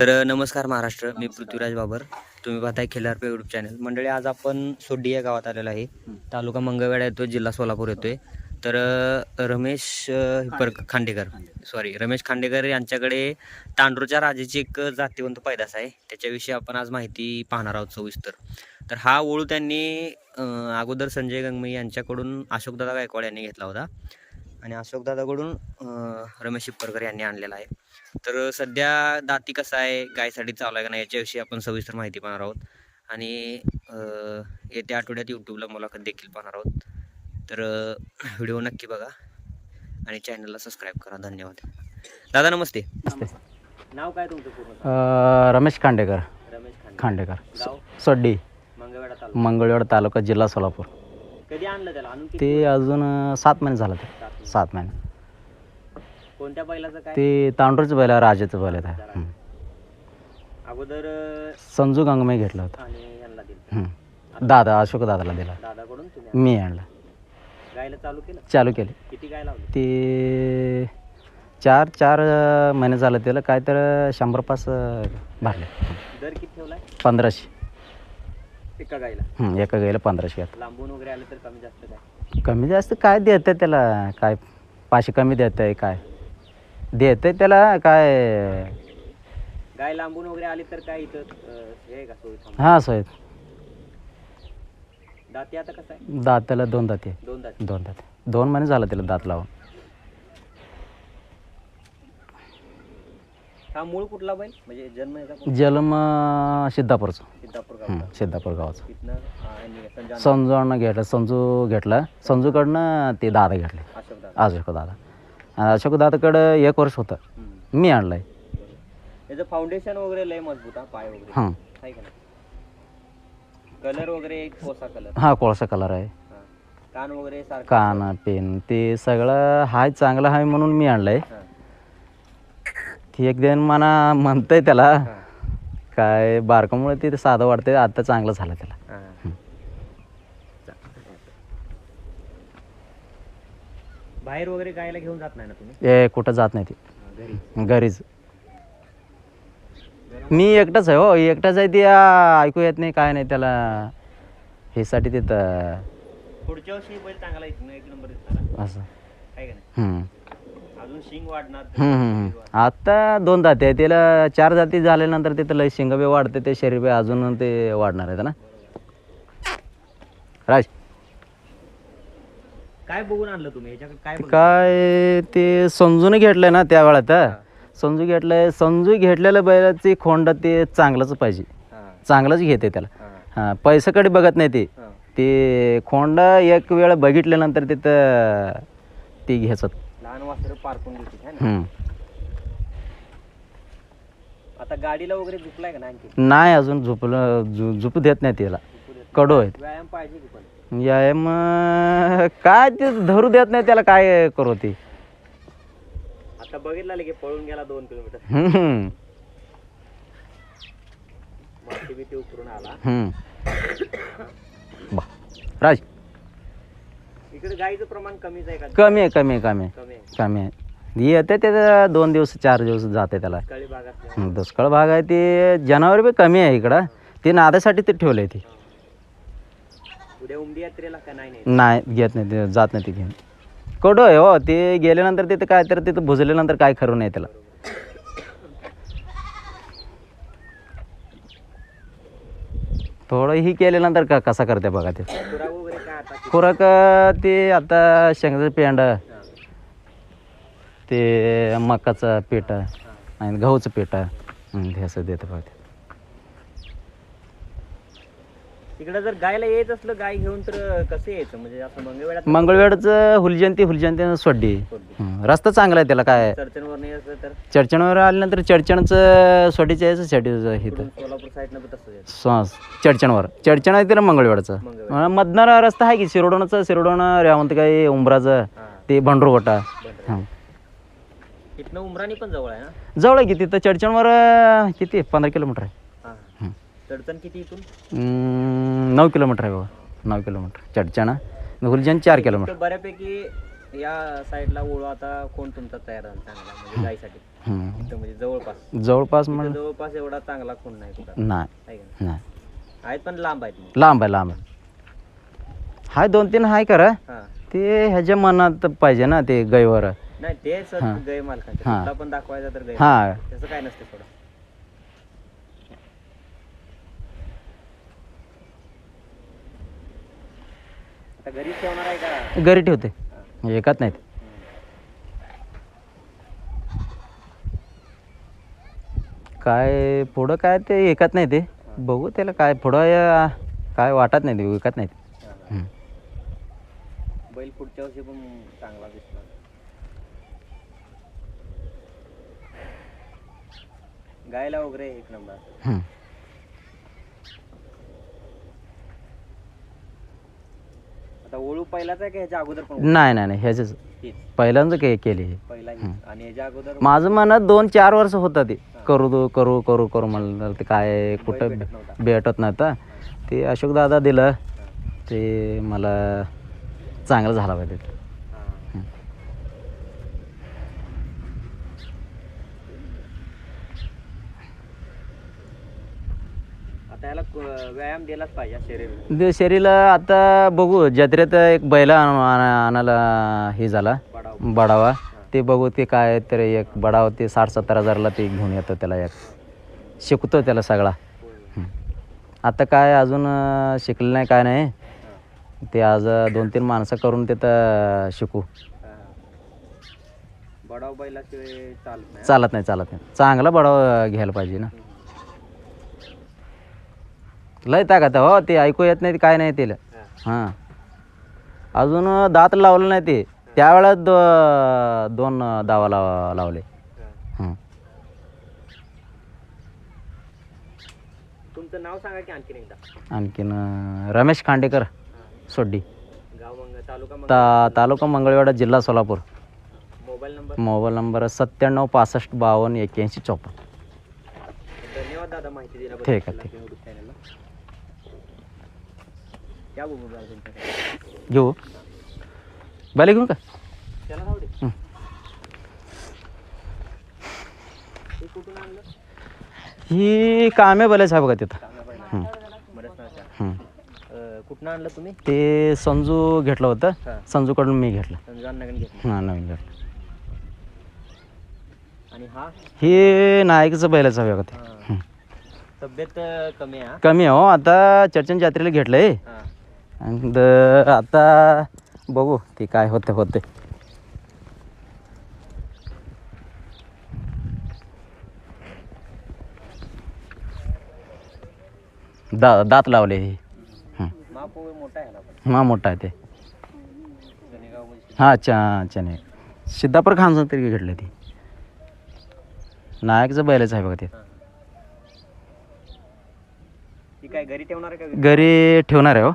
तर नमस्कार महाराष्ट्र मी पृथ्वीराज बाबर. तुम्ही पाहताय खिलारपे यूट्यूब चॅनल मंडळी आज आपण सोड्डी या गावात आलेलो आहे. तालुका मंगळवेढा येतो जिल्हा सोलापूर येतोय. तर रमेश पर खांडेकर सॉरी रमेश खांडेकर यांच्याकडे तांडूरच्या राजाची एक जातीवंत पैदास आहे. त्याच्याविषयी आपण आज माहिती पाहणार आहोत सविस्तर. तर हा ओळू त्यांनी अगोदर संजय गंगमई यांच्याकडून अशोकदादा गायकवाड यांनी घेतला होता. आणि अशोकदादाकडून रमेश हिप्परकर यांनी आणलेला आहे. तर सध्या दाती कसा आहे गायसाठी चालू आहे का नाही याच्याविषयी आपण सविस्तर माहिती पाहणार आहोत. आणि येत्या आठवड्यात यूट्यूबला मुलाखत देखील पाहणार आहोत. तर व्हिडिओ नक्की बघा आणि चॅनलला सबस्क्राईब करा. धन्यवाद. दादा नमस्ते. नाव काय तुमचं पूर्ण? रमेश खांडेकर. रमेश खांडे खांडेकर. सोड्डी. मंगळवेढा तालुका. जिल्हा सोलापूर. कधी आणलं त्याला? ते अजून सात महिने झालं ते. सात महिने. सात महिने कोणत्या बैलाचं काय? ते तांडूरचं बैल आहे, राजाचं बैल आहे. हं. अगोदर अ, संजू गंगमे घेतलं होतं. आणि यांना दिलं. हं. दादा अशोक दादाला दिला दादाकडून तुम्ही मी आणला. गायला चालू केलं? चालू केले. किती गाय लावली? ते चार चार अ, महिने झालं त्याला. काय तर शंभर पास अ, भरले. दर किती ठेवलाय? पंधराशे. एका गायला? हं, एका पंधराशे घेतलं लांबून वगैरे आलं तर कमी जास्त काय? कमी जास्त काय देतं त्याला? काय पाचशे कमी देत आहे काय? देतं त्याला काय? गाय लांबून वगैरे आली तर काय इथं अं, हे आहे का सोयी थांबा हां सोय. दाती आता कसं आहे? दाताला दोन दाते. दोन दाती. दोन दाते. दोन महिने झालं त्याला दात लावून. हा मूळ कुठला बैल? म्हणजे जन्म याचा कोण? जन्म अं, सिद्धापूरचं. सिद्धापूर हं, गाव सिद्धापूर गावाचं. तिथनं अं, यांनी संजूनं घेतलं संजू घेतला. संजूकडनं ते दादा घेतले. अशोक दादा. अशोक दादा. आणि अशोक दादाकडं एक वर्ष होतं. मी आणलं आहे याचं फाउंडेशन वगैरे लय मजबूत हा पाय वगैरे. हां. आहे का नाही? कलर वगैरे एक कोसा कलर हा कोळसा कलर आहे. हा. कान वगैरे सारखं कान पेन ते सगळं हाय चांगलं आहे म्हणून मी आणलं आहे हा. ती एक दिन मला म्हणतंय त्याला काय बारकामुळे ते साधं वाटतंय आता चांगलं झालं त्याला. हा. हं. बाहेर वगैरे गायला घेऊन जात नाही ना तुम्ही? ए कुठं जात नाही घरी ते. घरीच. मी एकटाच आहे हो. एकटाच आहे ते आ, ऐकू येत नाही काय नाही त्याला. हेसाठी तिथं. पुढच्या वर्षी बैल चांगला येतो एक नंबर असं. आहे का नाही? हम्म. अजून शिंग वाढणार हम्म, हम्म, हम्म. आता दोन जाती आहे त्याला चार जाती झाल्यानंतर तिथं लय शिंगबे वाढते ते शरीर बी अजून ते वाढणार आहेत ना. राज. काय बघून आणलं तुम्ही? ह्याच्याकडे काय बघितलं? काय ते समजून घेतलंय ना त्या वेळात समजू घेतलंय समजू घेतलेल्या बैलाची खोंड ते चांगलंच पाहिजे. हा, चांगलंच घेते त्याला. हा, हां पैशाकडे बघत नाही ते. हा. ते खोंड एक वेळ बघितल्यानंतर तिथं ते घ्यायचं. लहान वासर पारखून घेते है ना? हम्म. आता गाडीला वगैरे झुकलाय का नाही आणखी? नाही अजून झोपलं झु झोपू देत नाही त्याला. कडू आहेत. व्यायाम पाहिजे की पण? व्यायाम अं, काय ते धरू देत नाही त्याला काय करू ते. आता बघितलं की पळून गेला दोन किलोमीटर. हम्म. माती बिती उतरून आला. हम्म. बा राज. इकडे गाईचं प्रमाण कमीच आहे का? कमी आहे कमी आहे कमी आहे. कमी आहे. कमी आहे. येते ते दोन दिवस चार दिवस जाते त्याला. काळी भागात दुष्काळ भाग आहे ते जनावर बी कमी आहे इकडं. ते नादासाठी ते ठेवलं आहे ते. उद्या उमदी यात्रेला का नाही नाही नाही घेत नाही ते जात नाही ते घेऊन कडू आहे हो? ते गेल्यानंतर तिथं काय तर तिथं भुजल्यानंतर काय खरं नाही त्याला. थोडं ही केल्यानंतर का कसा करते बघा ते. खुराक वगैरे काय आता? खुराक ते आता शेंगाचं पेंड ते मकाचं पीठ आणि गहूचं पीठ हं, हे असं देतं बघा ते. इकडे जर गायला येत असलं गाय घेऊन तर कसं यायचं? म्हणजे असं मंगळवेळात मंगळवेळचं हुलजंती हुलजंती सोडली हं, रस्ता चांगला आहे त्याला काय? चर्चनवर नाही असलं तर? चडचणवर आल्यानंतर चडचणचं सोडीचं यायचं सोडीचं इथं इकडून सोलापूर साईडनं पण तसं यायचं. स- चडचणवर चडचण आहे त्याला मंगळवेळचं मंगळवेढा. रस्ता आहे की शिरोडोनाचं शिरोडोन रेवंतकाई उंबराचं हा. ते भंडूरगोटा. हं. इथनं उमराणी पण जवळ आहे ना? जवळ आहे की तिथं चडचणवर अं, किती? पंधरा किलोमीटर आहे. चढचण किती इथून? नऊ किलोमीटर आहे बाबा नऊ किलोमीटर. चडचण हुलजन चार किलोमीटर. बऱ्यापैकी या साईडला ओळू आता कोण तुमचा तयार झाला चांगला म्हणजे गायसाठी हम्म. इथं म्हणजे जवळपास. जवळपास इथं म्हण जवळपास एवढा चांगला कोण नाही कुठं. नाही आहे का नाही? नाही. आहेत पण लांब आहेत मग. लांब आहे लांब आहे. हाय दोन तीन हाय करा हा. ते ह्याच्या मनात पाहिजे ना ते गैवर. नाही ते सर हा. गै मालकांचे हा. कुठला पण दाखवायचा तर गै हा. त्याचं काय नसतं थोडं आता घरी ठेवणार आहे का घरी ठेवते एकात नाहीत काय पुढं काय ते एकात नाही ते बघू त्याला काय पुढं या- काय वाटत नाही ते विकत नाहीत हा. हम्म. बैल पुढच्या वर्षी पण चांगला दिसणार गायला वगैरे एक नंबर हम्म. आता ओळू पहिलाच आहे का ह्याच्या अगोदर पण नाही नाही नाही ह्याच पहिल्यांदा के केली हे. पहिला हीच आणि ह्याच्या अगोदर माझं मनात दोन चार वर्ष होतं ते. करू दो करू करू करू म्हणलं ते काय कुठं भेटत नव्हता. भेटत नव्हतं. ते अशोक दादा दिलं. ते मला चांगलं झालं पाहिजे हा. आता याला क- व्यायाम दिलाच पाहिजे शरीर ते शरीराला आता बघू जत्रेत एक बैल आण- आण- आणायला हे झाला बडाव बडावा ते बघू ते काय तर एक बडावा ते साठ सत्तर हजारला ते घेऊन येतो त्याला एक. शिकतो त्याला सगळा. हं. आता काय अजून अं, शिकलं नाही काय नाही. ते आज दोन तीन माणसं करून तिथं शिकू. बडाव बैलाशिवाय चालत नाही चालत नाही चालत नाही. चांगला बडावा घ्यायला पाहिजे ना. लय ताकद आहे हो ते ऐकू येत नाही काय नाही त्याला हा. अजून दात लावलं नाही ते. त्यावेळेस दो दोन दावा लाव लावले. हं. तुमचं नाव सांगा की आणखीन एकदा. आणखीन अं, रमेश खांडेकर सोड्डी. गाव मंग तालुका मंग. ता तालुका मंगळवेढा जिल्हा Solapur. Mobile number? Mobile number सत्त्याण्णव पासष्ट बावन्न एक्क्याऐंशी चौपन्न. धन्यवाद दादा माहिती दिल्याबद्दल ठीक आहे, ठीक. YouTube channel ला. क्या बघू दादा तुमच्याकडे घेऊ. बैल घेऊ का? त्याला जाऊ दे. हं. हे कुठून आणलं? ही कामे बैलाच आहे बघा तिथं. चांगलं हं. हं. अं, कुठनं आणलं तुम्ही? ते संजू घेतलं होतं. हां. संजूकडून मी घेतलं. घेतलं. हां नवीन घेतलं. आणि हा? हे नायकचं बैलाचं हा. तब्येत कमी आहे? कमी आहे हो. आता चर्चन जात्रेला घेतलंय. हा. आणि द- आता बघू ते काय होते होते. दा दात लावले हे. हं. महापौर मोठा आहे ना पण. हा मोठा आहे ते. हा चा चने. सिद्धापूर खानचं तरी घेतलं ते. नायकचं बैलच आहे बघा ते. हा. ती काय घरी ठेवणार आहे का घरी? ठेवणार आहे हो.